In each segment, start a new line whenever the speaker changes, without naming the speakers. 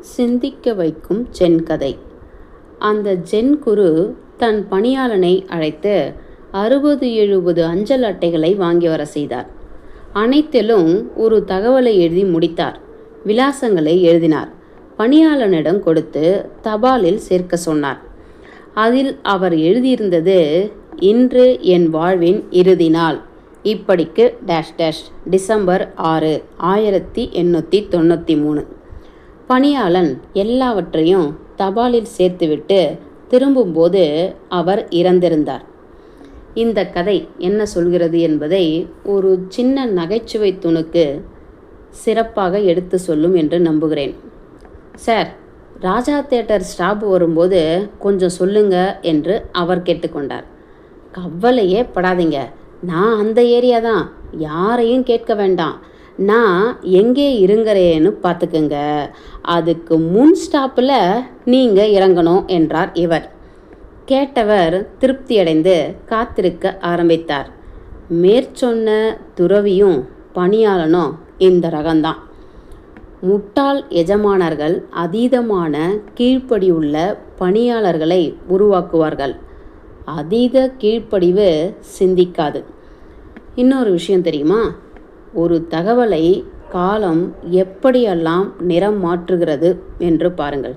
சிந்திக்க வைக்கும் ஜென் கதை அந்த ஜென் குரு தன் பணியாளனை அழைத்து அறுபது எழுபது அஞ்சல் அட்டைகளை வாங்கி வர செய்தார். அனைத்திலும் ஒரு தகவலை எழுதி முடித்தார். விலாசங்களை எழுதினார். பணியாளனிடம் கொடுத்து தபாலில் சேர்க்க சொன்னார். அதில் அவர் எழுதியிருந்தது இன்று என் வாழ்வின் இறுதி நாள். இப்படிக்கு டேஷ் டேஷ். டிசம்பர் ஆறு ஆயிரத்தி எண்ணூற்றி தொண்ணூற்றி மூணு. பணியாளன் எல்லாவற்றையும் தபாலில் சேர்த்துவிட்டு திரும்பும்போது அவர் இறந்திருந்தார். இந்த கதை என்ன சொல்கிறது என்பதை ஒரு சின்ன நகைச்சுவை துணுக்கு சிறப்பாக எடுத்து சொல்லும் என்று நம்புகிறேன். சார் ராஜா தேட்டர் ஸ்டாப் வரும்போது கொஞ்சம் சொல்லுங்க என்று அவர் கேட்டுக்கொண்டார். கவலையே படாதீங்க. நான் அந்த ஏரியா தான். யாரையும் கேட்க வேண்டாம். நான் எங்கே இருங்கிறேன்னு பார்த்துக்குங்க. அதுக்கு முன் ஸ்டாப்பில் நீங்கள் இறங்கணும் என்றார் இவர். கேட்டவர் திருப்தியடைந்து காத்திருக்க ஆரம்பித்தார். மேற்சொன்ன துறவியும் பணியாளனும் இந்த ரகம்தான். முட்டாள் எஜமானர்கள் அதீதமான கீழ்ப்படியுள்ள பணியாளர்களை உருவாக்குவார்கள். அதீத கீழ்ப்படிவு சிந்திக்காது. இன்னொரு விஷயம் தெரியுமா? ஒரு தகவலை காலம் எப்படியெல்லாம் நிறம் மாற்றுகிறது என்று பாருங்கள்.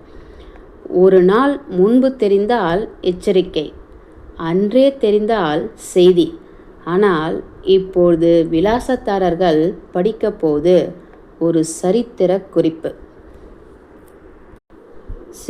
ஒரு நாள் முன்பு தெரிந்தால் எச்சரிக்கை அன்றே தெரிந்தால் செய்தி. ஆனால் இப்பொழுது விலாசத்தாரர்கள் படிக்கப் ஒரு சரித்திர குறிப்பு.